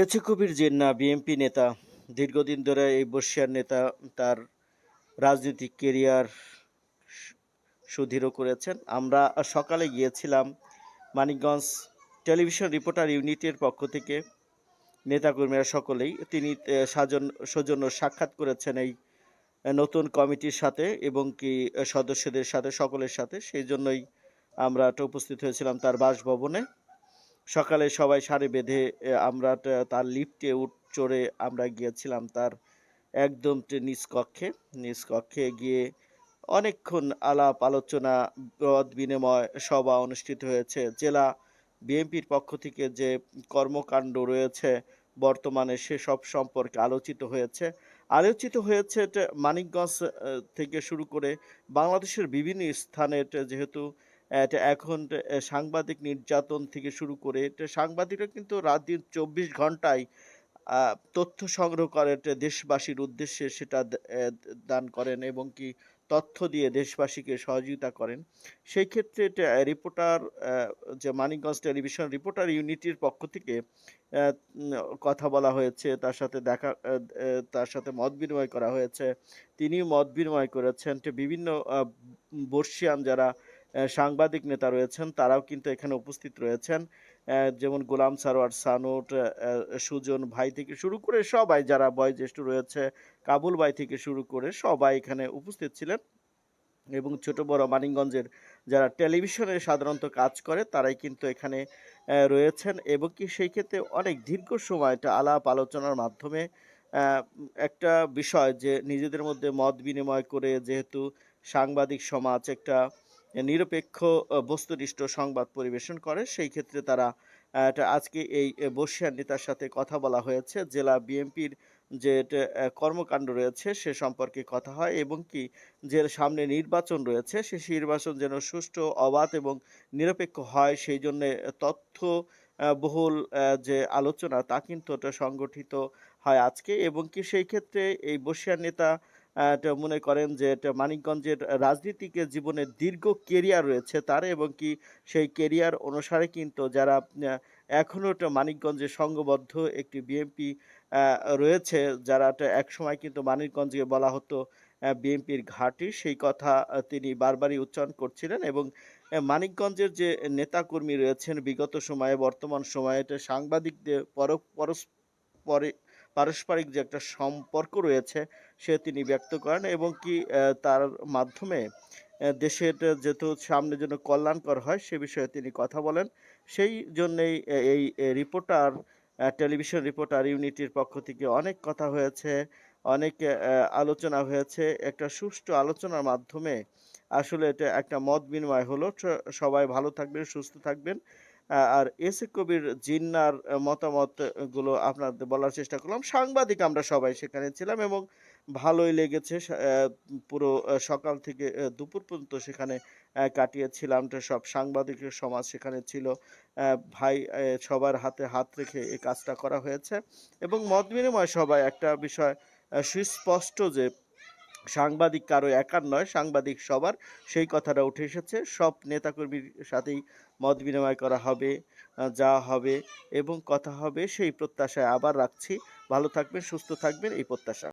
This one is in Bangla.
এছে কবির জিন্না, বিএনপি নেতা, দীর্ঘদিন ধরে এই বর্ষিয়ার নেতা, তার রাজনৈতিক কেরিয়ার সুদৃঢ় করেছেন। আমরা সকালে গিয়েছিলাম মানিকগঞ্জ টেলিভিশন রিপোর্টার ইউনিটের পক্ষ থেকে। নেতাকর্মীরা সকলেই তিনি সাজন, সৌজন্য সাক্ষাৎ করেছেন এই নতুন কমিটির সাথে এবং কি সদস্যদের সাথে, সকলের সাথে। সেই জন্যই আমরা উপস্থিত হয়েছিলাম তার বাসভবনে। সকালে সবাই সারি বেঁধে আমরা তার লিফটে উঠ চড়ে আমরা গিয়েছিলাম তার একদম নিজ কক্ষে। নিজ কক্ষে গিয়ে অনেকক্ষণ আলাপ, আলোচনা মত বিনিময়, সভা অনুষ্ঠিত হয়েছে। জেলা বিএনপির পক্ষ থেকে যে কর্মকাণ্ড রয়েছে, বর্তমানে সেসব সম্পর্কে আলোচিত হয়েছে। আলোচিত হয়েছে মানিকগঞ্জ থেকে শুরু করে বাংলাদেশের বিভিন্ন স্থানে যেহেতু এখন সাংবাদিক নির্যাতন থেকে শুরু করে সাংবাদিকরা কিন্তু রাত দিন চব্বিশ ঘন্টায় তথ্য সংগ্রহ করে দেশবাসীর উদ্দেশ্যে সেটা দান করেন এবং কি তথ্য দিয়ে দেশবাসীকে সহযোগিতা করেন। সেই ক্ষেত্রে রিপোর্টার যে মানিকগঞ্জ টেলিভিশন রিপোর্টার ইউনিটির পক্ষ থেকে কথা বলা হয়েছে, তার সাথে দেখা তার সাথে মত বিনিময় করা হয়েছে। তিনিও মত বিনিময় করেছেন বিভিন্ন বর্ষিয়ান যারা সাংবাদিক নেতা রয়েছেন, তারাও কিন্তু এখানে উপস্থিত রয়েছেন। যেমন গোলাম সারোয়ার, সানুট সুজন ভাই থেকে শুরু করে সবাই যারা বয়োজ্যেষ্ঠ রয়েছে, কাবুল ভাই থেকে শুরু করে সবাই এখানে উপস্থিত ছিলেন। এবং ছোট বড় মানিকগঞ্জের যারা টেলিভিশনে সাধারণত কাজ করে, তারাই কিন্তু এখানে রয়েছেন। এবং কি সেই ক্ষেত্রে অনেক দীর্ঘ সময় একটা আলাপ আলোচনার মাধ্যমে একটা বিষয় যে নিজেদের মধ্যে মত বিনিময় করে যেহেতু সাংবাদিক সমাজ একটা নিরপেক্ষ বস্তুনিষ্ঠ সংবাদ পরিবেশন করে। সেই ক্ষেত্রে তারা আজকে এই বর্ষিয়ার নেতার সাথে কথা বলা হয়েছে। জেলা বিএনপির যে কর্মকাণ্ড রয়েছে সে সম্পর্কে কথা হয় এবং কি যে, সামনে নির্বাচন রয়েছে সে নির্বাচন যেন সুষ্ঠু, অবাধ এবং নিরপেক্ষ হয় সেই জন্য তথ্য বহুল যে আলোচনা তা কিন্তু সংগঠিত হয় আজকে এবং কি সেই ক্ষেত্রে এই বর্ষিয়ার নেতা মনে করেন যে মানিকগঞ্জের রাজনীতিকে জীবনের দীর্ঘ কেরিয়ার রয়েছে তার এবং কি সেই কেরিয়ার অনুসারে কিন্তু যারা এখনও এখনও মানিকগঞ্জে সংঘবদ্ধ একটি বিএনপি রয়েছে, যারা একসময় কিন্তু মানিকগঞ্জকে বলা হতো বিএনপির ঘাঁটি, সেই কথা তিনি বারবারই উচ্চারণ করছিলেন এবং মানিকগঞ্জের যে নেতাকর্মী রয়েছেন বিগত সময়ে, বর্তমান সময়ে সাংবাদিকদের পর, পরস্পরে পারস্পরিক যে একটা সম্পর্ক রয়েছে সে তিনি ব্যক্ত করেন এবং কি তার মাধ্যমে দেশের যেহেতু সামনে জন্য কল্যাণকর হয়, সে বিষয়ে তিনি কথা বলেন। সেই জন্যেই এই রিপোর্টার টেলিভিশন রিপোর্টার ইউনিটির পক্ষ থেকে অনেক কথা হয়েছে, অনেক আলোচনা হয়েছে। একটা সুষ্ঠু আলোচনার মাধ্যমে আসলে এটা একটা মত বিনিময় হলো। সবাই ভালো থাকবেন, সুস্থ থাকবেন। আর এস এ কবির জিন্নার আহ, মতামতগুলো আপনাদের বলার চেষ্টা করলাম। সাংবাদিক আমরা সবাই সেখানে ছিলাম এবং ভালোই লেগেছে। পুরো সকাল থেকে দুপুর পর্যন্ত সেখানে কাটিয়েছিলাম। সব সাংবাদিকের সমাজ সেখানে ছিল। ভাই সবার হাতে হাত রেখে এই কাজটা করা হয়েছে। এবং মত বিনিময় সবাই একটা বিষয় সুস্পষ্ট যে সাংবাদিক কারও একার নয়, সাংবাদিক সবার। সেই কথাটা উঠে এসেছে। সব নেতাকর্মীর সাথেই মত বিনিময় করা হবে যা হবে এবং কথা হবে। সেই প্রত্যাশায় আবার রাখছি। ভালো থাকবেন, সুস্থ থাকবেন, এই প্রত্যাশা।